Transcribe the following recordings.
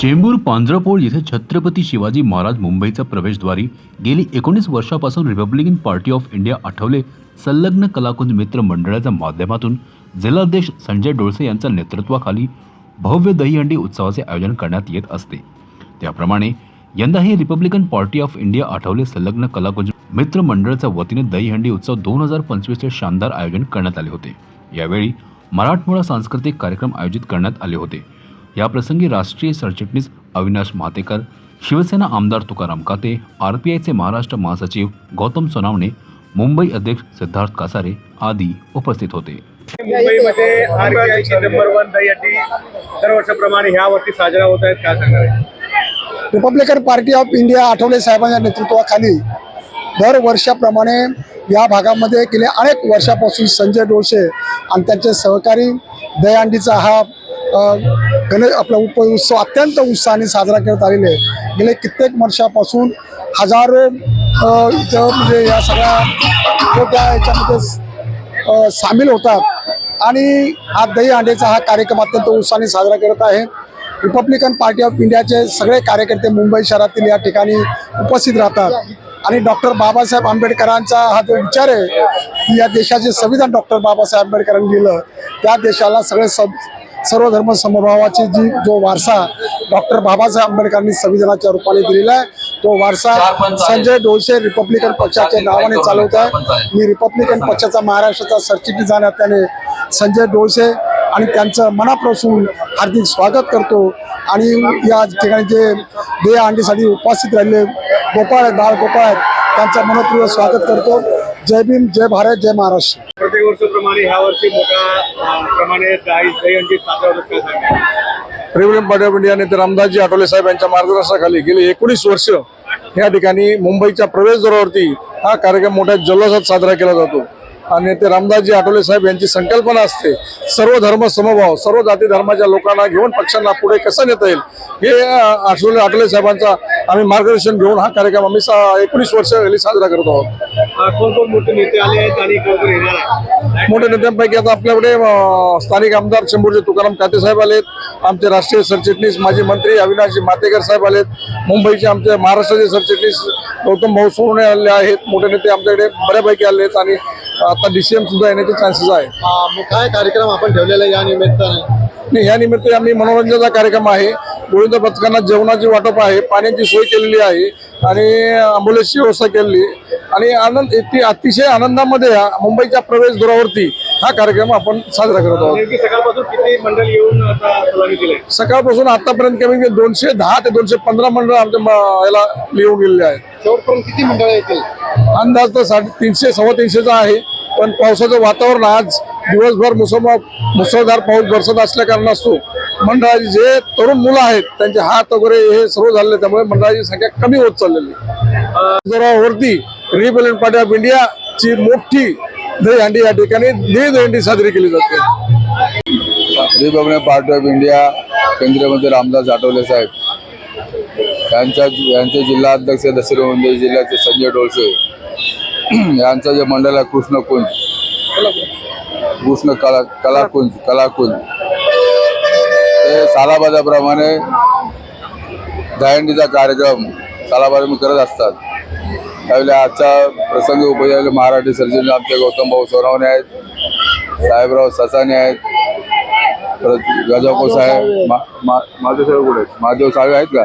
चेंबूर पांजरपोळ येथे छत्रपती शिवाजी महाराज मुंबईचा प्रवेशद्वारी गेली एकोणीस वर्षापासून Republican party of India Athawale संलग्न कलाकुंज मित्र मंडळाच्या माध्यमातून जिल्हाध्यक्ष संजय डोळसे यांच्या नेतृत्वाखाली भव्य दहीहंडी उत्सवाचे आयोजन करण्यात येत असते. त्याप्रमाणे यंदाही Republican party of India Athawale संलग्न कलाकुंज मित्र मंडळाच्या वतीने दहीहंडी उत्सव दोन हजार पंचवीसचे शानदार आयोजन करण्यात आले होते. यावेळी मराठमोळा सांस्कृतिक कार्यक्रम आयोजित करण्यात आले होते. याप्रसंगी राष्ट्रीय सरचिटणीस अविनाश महातेकर शिवसेना आमदार तुकाराम काते आर पी आयचे महाराष्ट्र महासचिव गौतम सोनावणे मुंबई अध्यक्ष सिद्धार्थ कासारे आदी उपस्थित होते. मुंबईमध्ये आरबीआयची नंबर वन दहीहंडी दरवर्षाप्रमाणे ह्या वर्षी साजरा होत आहेत काय सांगणार Republican party of India Athawale साहेबांच्या नेतृत्वाखाली दर वर्षाप्रमाणे या भागामध्ये गेल्या अनेक वर्षापासून संजय डोळसे आणि त्यांचे सहकारी दहीहंडीचा हा गणेश आपला उप उत्सव अत्यंत उत्साहाने साजरा करत आलेले आहे. गेले कित्येक वर्षापासून हजारो इथं म्हणजे या सगळ्या त्या याच्यामध्ये सामील होतात. आणि हा दही हांडेचा हा कार्यक्रम अत्यंत उत्साहाने साजरा करत आहे. रिपब्लिकन पार्टी ऑफ इंडियाचे सगळे कार्यकर्ते मुंबई शहरातील या ठिकाणी उपस्थित राहतात. आणि डॉक्टर बाबासाहेब आंबेडकरांचा हा जो विचार आहे की या देशाचे संविधान डॉक्टर बाबासाहेब आंबेडकरांनी लिहिलं त्या देशाला सगळे सब सर्व धर्म समभावाची जी जो वारसा डॉक्टर बाबासाहेब आंबेडकरांनी संविधानाच्या रूपाने दिलेला आहे तो वारसा संजय डोळसे रिपब्लिकन पक्षाच्या नावाने चालवत आहे. मी रिपब्लिकन पक्षाचा महाराष्ट्राचा सरचिटणीस जाण्यात त्याने संजय डोळसे आणि त्यांचं मनापासून हार्दिक स्वागत करतो. आणि या ठिकाणी जे देह अंडीसाठी उपस्थित राहिले गोपाळ आहेत बाळ गोपाळ आहेत त्यांचं मनपूर्वक स्वागत करतो. जय भीम जय भारत जय महाराष्ट्र. प्रत्येक ह्या वर्षी मोठ्या प्रमाणे दही दहीहंडी पार्टी ऑफ इंडिया नेते रामदासजी आठवले साहेब यांच्या मार्गदर्शनाखाली गेले एकोणीस वर्ष या ठिकाणी मुंबईच्या प्रवेशद्वारावरती हा कार्यक्रम मोठ्या जल्लोषात साजरा केला जातो. आणि ते रामदासजी आठवले साहेब यांची संकल्पना असते सर्व धर्म समभाव सर्व जाती धर्माच्या लोकांना घेऊन पक्षांना पुढे कसं नेता येईल? हे आठवले आठवले साहेबांचा आम्ही मार्गदर्शन घेऊन हा कार्यक्रम आम्ही एकोणीस वर्ष साजरा करत आहोत. मोठे नेते आले आणि मोठ्या नेत्यांपैकी आता आपल्याकडे स्थानिक आमदार चेंबूरचे तुकाराम काते साहेब आलेत आमचे राष्ट्रीय सरचिटणीस माजी मंत्री अविनाशजी मातेकर साहेब आलेत मुंबईचे आमचे महाराष्ट्राचे सरचिटणीस गौतम भाऊ सोनवणे आले आहेत मोठे नेते आमच्याकडे बऱ्यापैकी आले आहेत आणि आता डीसीएम सुद्धा येण्याचे चान्सेस आहे काय कार्यक्रम आपण ठेवलेला या निमित्ताने? आणि या निमित्त आम्ही मनोरंजनाचा कार्यक्रम आहे. गोविंद पथकांना जेवणाची वाटप आहे पाण्याची सोय केलेली आहे आणि अँब्युलन्सची व्यवस्था केलेली. आहे. आणि आनंद इतकी अतिशय आनंदामध्ये हा मुंबईच्या प्रवेशद्वारावरती हा कार्यक्रम आपण साजरा करत आहोत. नेमकी सकाळपासून किती मंडळ येऊन आता सलामी दिले सकाळपासून आतापर्यंत कमी कमी दोनशे दहा ते दोनशे पंधरा मंडळ आमच्या म- याला लिहून गेलेले आहेत. शेवटपर्यंत किती मंडळ येतील? अंदाज तर साडे तीनशे सव्वा तीनशेचा आहे. पण पावसाचं वातावरण आज दिवसभर मुसळधार मुसळधार पाऊस बरसत असल्या कारणास्तव मंडळाची जे तरुण मुलं आहेत त्यांचे हात वगैरे हे सर्व झालेले त्यामुळे मंडळाची संख्या कमी होत चाललेली जरावरती वरती रिपब्लिकन पार्टी ऑफ इंडिया ची मोठी दहीहंडी या ठिकाणी दहीदहंडी साजरी केली जाते. रिपब्लिकन पार्टी ऑफ इंडिया केंद्रीय मंत्री रामदास आठवले साहेब. यांच्या यांचे जिल्हा अध्यक्ष दसरे मुंबई जिल्ह्याचे संजय डोळसे. यांचं जे मंडळ आहे कृष्णकुंज. कृष्ण कला कलाकुंज कलाकुंज. ते सालाबाजाप्रमाणे दहीहंडीचा कार्यक्रम सालाबाद करत असतात. त्यावेळी आजचा प्रसंग उपजलेले मराठी सर्जन आमचे गौतम भाऊ सोनवणे आहेत साहेबराव ससाने आहेत परत गजाको साहेब महादेव साहेब कुठे आहेत? महादेव साळवे आहेत का?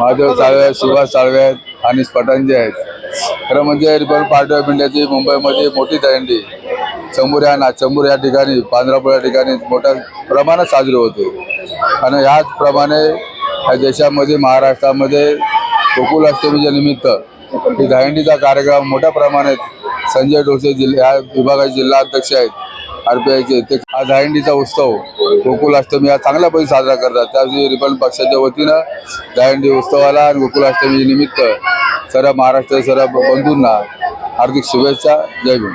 महादेव साळवे आहेत सुभाष साळवे आहेत आणि पठाणजे आहेत. खरं म्हणजे रिपब्लिक पार्टी ऑफ इंडियाची मुंबईमध्ये मोठी दहंडी चंबूर या ना चंबूर या ठिकाणी पांढरापूर या ठिकाणी मोठ्या प्रमाणात साजरी होते. आणि याचप्रमाणे या देशामध्ये महाराष्ट्रामध्ये गोकुलाष्टमीच्या निमित्त ही दहंडीचा कार्यक्रम मोठ्या प्रमाणात संजय डोसे जिल्हा विभागाचे जिल्हा अध्यक्ष आहेत. आर पी आयचे ते हा दहीहंडीचा उत्सव गोकुलाष्टमी हा चांगल्या पद्धती साजरा करतात. त्यावेळी रिपब्लिक पक्षाच्या वतीनं दहीहंडी उत्सवाला आणि गोकुलाष्टमी निमित्त सर्व महाराष्ट्र सर्व बंधूंना हार्दिक शुभेच्छा. जय भीम.